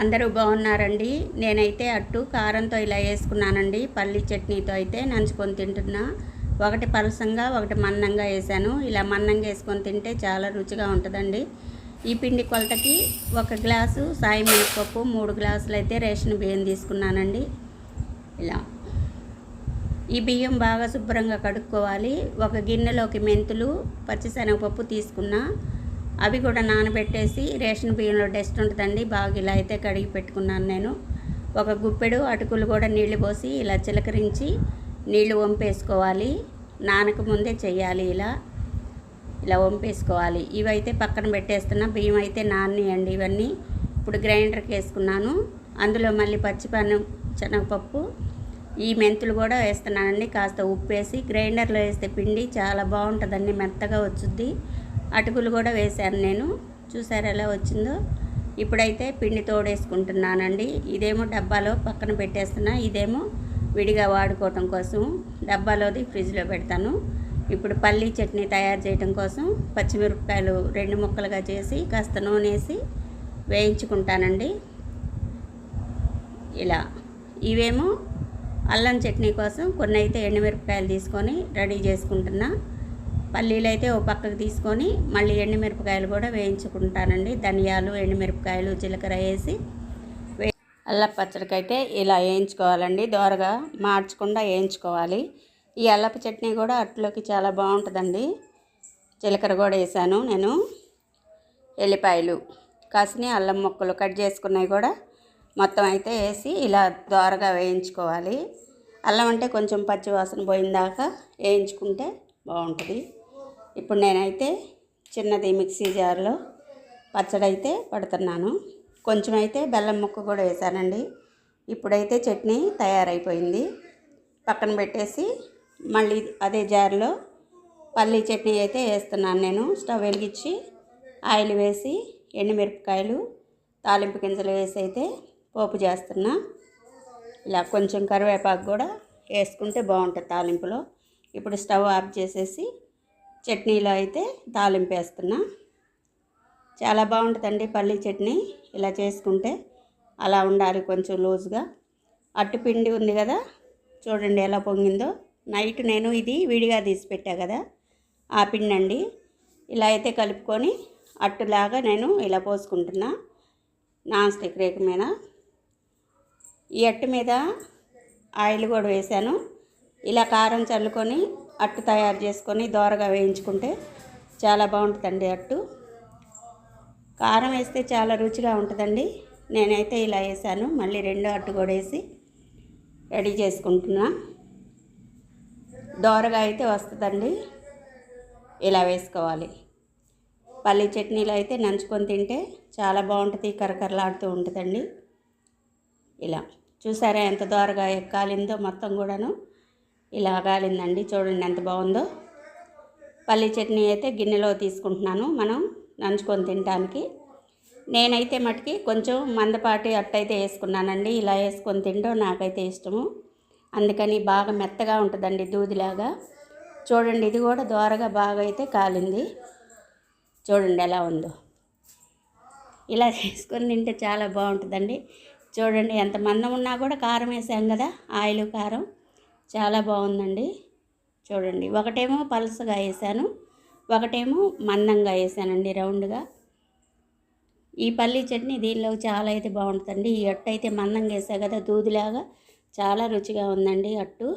అందరూ బాగున్నారండి. నేనైతే అట్టు కారంతో ఇలా వేసుకున్నానండి. పల్లి చట్నీతో అయితే నంచుకొని తింటున్నా. ఒకటి పలసంగా ఒకటి మందంగా వేసాను. ఇలా మందంగా వేసుకొని తింటే చాలా రుచిగా ఉంటుందండి. ఈ పిండి కొలతకి ఒక గ్లాసు సాయి మినపప్పు మూడు గ్లాసులు అయితే రేషన్ బియ్యం తీసుకున్నానండి. ఇలా. ఈ బియ్యం బాగా శుభ్రంగా కడుక్కోవాలి. ఒక గిన్నెలోకి మెంతులు పచ్చిశనగపప్పు తీసుకున్నా. అవి కూడా నానబెట్టేసి రేషన్ బియ్యంలో డస్ట్ ఉంటుందండి. బాగా ఇలా అయితే కడిగి పెట్టుకున్నాను నేను. ఒక గుప్పెడు అటుకులు కూడా నీళ్ళు పోసి ఇలా చిలకరించి నీళ్ళు వంపేసుకోవాలి. నానక ముందే చేయాలి ఇలా. ఇలా వంపేసుకోవాలి. ఇవైతే పక్కన పెట్టేస్తున్నా. బియ్యం అయితే నానియండి ఇవన్నీ. ఇప్పుడు గ్రైండర్కి వేసుకున్నాను. అందులో మళ్ళీ పచ్చిపన్ను శనగపప్పు ఈ మెంతులు కూడా వేస్తున్నానండి. కాస్త ఉప్పు వేసి గ్రైండర్లో వేస్తే పిండి చాలా బాగుంటుందండి. మెత్తగా వచ్చుద్ది. అటుకులు కూడా వేశాను నేను. చూసారు ఎలా వచ్చిందో? ఇప్పుడైతే పిండి తోడేసుకుంటున్నానండి. ఇదేమో డబ్బాలో పక్కన పెట్టేస్తున్నా. ఇదేమో విడిగా వాడుకోవటం కోసం డబ్బాలోది ఫ్రిడ్జ్లో పెడతాను. ఇప్పుడు పల్లీ చట్నీ తయారు చేయడం కోసం పచ్చిమిరపకాయలు రెండు ముక్కలుగా చేసి కాస్త నూనె వేసి వేయించుకుంటానండి. ఇలా. ఇవేమో అల్లం చట్నీ కోసం కొన్ని అయితే ఎండుమిరపకాయలు తీసుకొని రెడీ చేసుకుంటున్నా. పల్లీలు అయితే ఓ పక్కకు తీసుకొని మళ్ళీ ఎండుమిరపకాయలు కూడా వేయించుకుంటానండి. ధనియాలు ఎండుమిరపకాయలు జీలకర్ర వేసి అల్ల పచ్చడికి అయితే ఇలా వేయించుకోవాలండి. దోరగా మార్చకుండా వేయించుకోవాలి. ఈ అల్లపు చట్నీ కూడా అట్లోకి చాలా బాగుంటుందండి. జీలకర్ర కూడా వేసాను నేను. ఎల్లిపాయలు కాసిని అల్లం ముక్కలు కట్ చేసుకున్నవి కూడా మొత్తం అయితే వేసి ఇలా దోరగా వేయించుకోవాలి. అల్లం అంటే కొంచెం పచ్చి వాసన పోయిందాకా వేయించుకుంటే బాగుంటుంది. ఇప్పుడు నేనైతే చిన్నది మిక్సీ జార్లో పచ్చడి అయితే పడుతున్నాను. కొంచెం అయితే బెల్లం ముక్క కూడా వేసానండి. ఇప్పుడైతే చట్నీ తయారైపోయింది. పక్కన పెట్టేసి మళ్ళీ అదే జార్లో పల్లీ చట్నీ అయితే వేస్తున్నాను నేను. స్టవ్ వెలిగించి ఆయిల్ వేసి ఎండుమిరపకాయలు తాలింపు గింజలు వేసి అయితే పోపు చేస్తున్నా. ఇలా కొంచెం కరివేపాకు కూడా వేసుకుంటే బాగుంటుంది తాలింపులో. ఇప్పుడు స్టవ్ ఆఫ్ చేసేసి చట్నీలో అయితే తాలింపు వేస్తున్నా చాలా బాగుంటుందండి పల్లీ చట్నీ. ఇలా చేసుకుంటే అలా ఉండాలి కొంచెం లూజ్గా. అట్టుపిండి ఉంది కదా చూడండి ఎలా పొంగిందో. నైట్ నేను ఇది విడిగా తీసి పెట్టా కదా ఆ పిండి అండి ఇలా అయితే కలుపుకొని అట్టులాగా నేను ఇలా పోసుకుంటున్నా నాన్ స్టిక్ రేకు మీద. ఈ అట్టు మీద ఆయిల్ కూడా వేసాను ఇలా కారం చల్లుకొని అట్టు తయారు చేసుకొని దోరగా వేయించుకుంటే చాలా బాగుంటుందండి అట్టు. కారం వేస్తే చాలా రుచిగా ఉంటుందండి. నేనైతే ఇలా వేసాను. మళ్ళీ రెండో అట్టు కూడా వేసి రెడీ చేసుకుంటున్నా. దోరగా అయితే వస్తుందండి. ఇలా వేసుకోవాలి. పల్లి చట్నీలు అయితే నంచుకొని తింటే చాలా బాగుంటుంది. కరకరలాడుతూ ఉంటుందండి. ఇలా చూసారా ఎంత దోరగా కాలిందో మొత్తం కూడాను. ఇలా కాలిందండి. చూడండి ఎంత బాగుందో. పల్లి చట్నీ అయితే గిన్నెలో తీసుకుంటున్నాను మనం నంచుకొని తినడానికి నేనైతే మటుకి కొంచెం మందపాటి అట్టయితే వేసుకున్నానండి. ఇలా వేసుకొని తినడం నాకైతే ఇష్టము. అందుకని బాగా మెత్తగా ఉంటుందండి దూదిలాగా. చూడండి ఇది కూడా దోరగా బాగా అయితే కాలింది. చూడండి ఎలా ఉందో. ఇలా చేసుకొని తింటే చాలా బాగుంటుందండి. చూడండి ఎంత మందం ఉన్నా కూడా కారం వేసాం కదా ఆయిల్ కారం. చాలా బాగుందండి. చూడండి. ఒకటేమో పలుసగా వేసాను ఒకటేమో మందంగా వేసానండి రౌండ్గా. ఈ పల్లీ చట్నీ దీనిలో చాలా అయితే బాగుంటుందండి. ఈ అట్టు అయితే మందంగా వేసా కదా దూదిలాగా. చాలా రుచిగా ఉందండి అట్టు.